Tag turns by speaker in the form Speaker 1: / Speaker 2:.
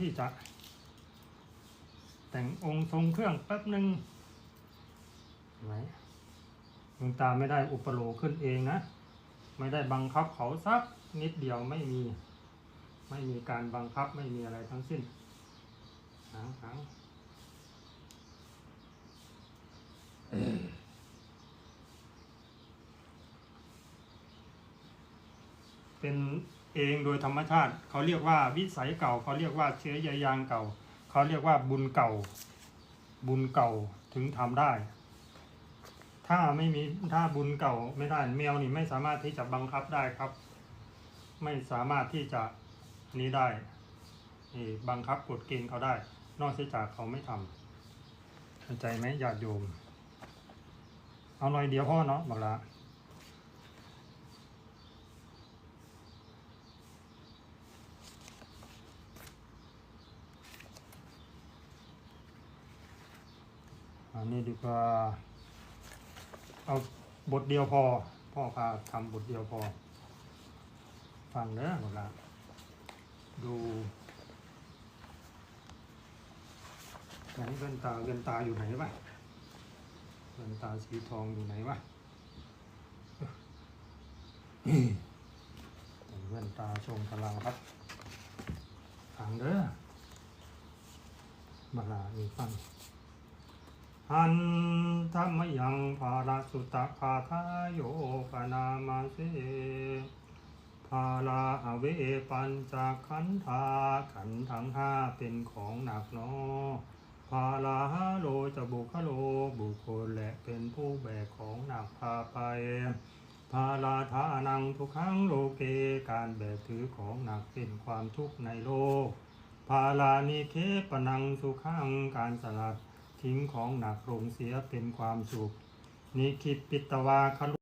Speaker 1: ที่จะ แต่งองค์ทรงเครื่องแป๊บหนึ่งเห็นไหมหลวงตาไม่ได้อุปโลขึ้นเองนะ ไม่ได้บังคับเขาสักนิดเดียวไม่มี ไม่มีการบังคับไม่มีอะไรทั้งสิ้นหางหางเป็น เองโดยธรรมชาติ เขาเรียกว่าวิสัยเก่า เขาเรียกว่าเชื้อใยยางเก่า เขาเรียกว่าบุญเก่า บุญเก่าถึงทำได้ ถ้าไม่มีถ้าบุญเก่าไม่ได้แมวนี่ไม่สามารถที่จะบังคับได้ครับ ไม่สามารถที่จะนี้ได้นี่บังคับกฎเกณฑ์เขาได้ นอกจากเขาไม่ทำเข้าใจไหมญาติโยม เอาหน่อยเดียวพ่อเนาะบอกละ อันนี้ดีกว่า เอาบทเดียวพอ พ่อพาทำบทเดียวพอ ฟังเด้อบอกละดูไหนเว้นตาเว้นตาอยู่ไหนวะเว้นตาสีทองอยู่ไหนวะเว้นตาทรงพลังครับฟังเด้อมาลาอีฟัง หันธรรมยังภาราสุตคาทายโยปนามาเสภาลาอเวปัญจขันธาขันธ์ทั้งห้าเป็นของหนักนอภาลาโลจะบุคโลบุคคลและเป็นผู้แบกของหนักพาไปภาลาทานังทุกขังโลเกการแบกถือของหนักเป็นความทุกข์ในโลกภาลานิเคปนังสุขังการสลัด ทิ้งของหนักลงเสียเป็นความสุข นิคิปปิตวาคลุ